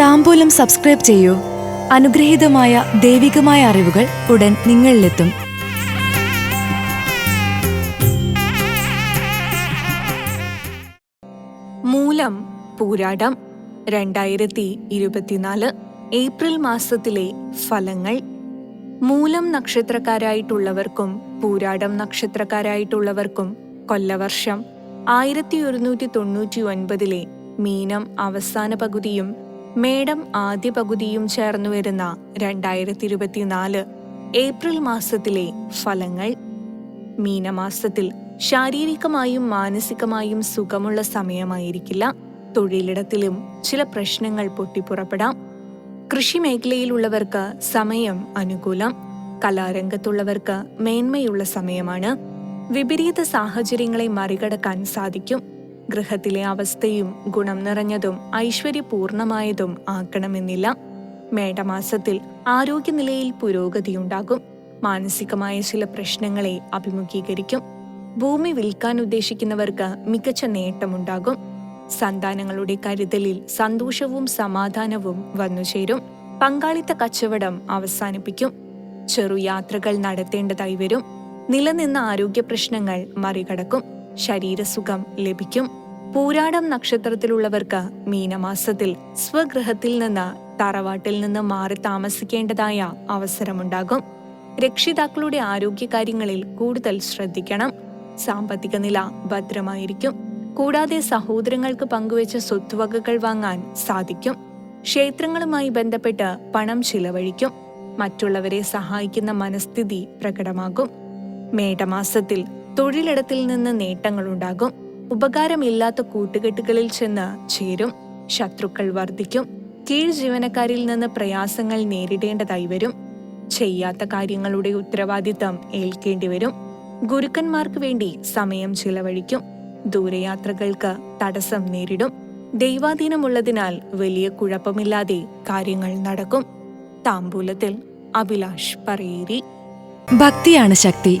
താമ്പൂലം subscribe ചെയ്യൂ. അനുഗ്രഹീതമായ ദൈവികമായ അറിവുകൾ ഉടൻ നിങ്ങളിലെത്തും. മൂലം പൂരാടം രണ്ടായിരത്തി ഇരുപത്തിനാല് ഏപ്രിൽ മാസത്തിലെ ഫലങ്ങൾ. മൂലം നക്ഷത്രക്കാരായിട്ടുള്ളവർക്കും പൂരാടം നക്ഷത്രക്കാരായിട്ടുള്ളവർക്കും കൊല്ലവർഷം ആയിരത്തി ഒരുന്നൂറ്റി തൊണ്ണൂറ്റി ഒൻപതിലെ മീനം അവസാന പകുതിയും മേടം ആദ്യ പകുതിയും ചേർന്നു വരുന്ന രണ്ടായിരത്തി ഇരുപത്തിനാല് ഏപ്രിൽ മാസത്തിലെ ഫലങ്ങൾ. മീനമാസത്തിൽ ശാരീരികമായും മാനസികമായും സുഖമുള്ള സമയമായിരിക്കില്ല. തൊഴിലിടത്തിലും ചില പ്രശ്നങ്ങൾ പൊട്ടിപ്പുറപ്പെടാം. കൃഷി മേഖലയിലുള്ളവർക്ക് സമയം അനുകൂലം. കലാരംഗത്തുള്ളവർക്ക് മേന്മയുള്ള സമയമാണ്. വിപരീത സാഹചര്യങ്ങളെ മറികടക്കാൻ സാധിക്കും. ഗൃഹത്തിലെ അവസ്ഥയും ഗുണം നിറഞ്ഞതും ഐശ്വര്യപൂർണമായതും ആക്കണമെന്നില്ല. മേടമാസത്തിൽ ആരോഗ്യനിലയിൽ പുരോഗതിയുണ്ടാകും. മാനസികമായ ചില പ്രശ്നങ്ങളെ അഭിമുഖീകരിക്കും. ഭൂമി വിൽക്കാൻ ഉദ്ദേശിക്കുന്നവർക്ക് മികച്ച നേട്ടമുണ്ടാകും. സന്താനങ്ങളുടെ കരുതലിൽ സന്തോഷവും സമാധാനവും വന്നുചേരും. പങ്കാളിത്ത കച്ചവടം അവസാനിപ്പിക്കും. ചെറു യാത്രകൾ നടത്തേണ്ടതായി വരും. നിലനിന്ന ആരോഗ്യ പ്രശ്നങ്ങൾ മറികടക്കും. ശരീരസുഖം ലഭിക്കും. പൂരാടം നക്ഷത്രത്തിലുള്ളവർക്ക് മീനമാസത്തിൽ സ്വഗൃഹത്തിൽ നിന്ന് തറവാട്ടിൽ നിന്ന് മാറി താമസിക്കേണ്ടതായ അവസരമുണ്ടാകും. രക്ഷിതാക്കളുടെ ആരോഗ്യകാര്യങ്ങളിൽ കൂടുതൽ ശ്രദ്ധിക്കണം. സാമ്പത്തിക നില ഭദ്രമായിരിക്കും. കൂടാതെ സഹോദരങ്ങൾക്ക് പങ്കുവച്ച സ്വത്തുവകകൾ വാങ്ങാൻ സാധിക്കും. ക്ഷേത്രങ്ങളുമായി ബന്ധപ്പെട്ട് പണം ചിലവഴിക്കും. മറ്റുള്ളവരെ സഹായിക്കുന്ന മനസ്ഥിതി പ്രകടമാകും. മേടമാസത്തിൽ തൊഴിലിടത്തിൽ നിന്ന് നേട്ടങ്ങളുണ്ടാകും. ഉപകാരമില്ലാത്ത കൂട്ടുകെട്ടുകളിൽ ചെന്ന് ചേരും. ശത്രുക്കൾ വർദ്ധിക്കും. കീഴ് ജീവനക്കാരിൽ നിന്ന് പ്രയാസങ്ങൾ നേരിടേണ്ടതായി വരും. ചെയ്യാത്ത കാര്യങ്ങളുടെ ഉത്തരവാദിത്തം ഏൽക്കേണ്ടി വരും. ഗുരുക്കന്മാർക്ക് വേണ്ടി സമയം ചിലവഴിക്കും. ദൂരയാത്രകൾക്ക് തടസ്സം നേരിടും. ദൈവാധീനമുള്ളതിനാൽ വലിയ കുഴപ്പമില്ലാതെ കാര്യങ്ങൾ നടക്കും. താമ്പൂലത്തിൽ അഭിലാഷ് പറയേരി. ഭക്തിയാണ് ശക്തി.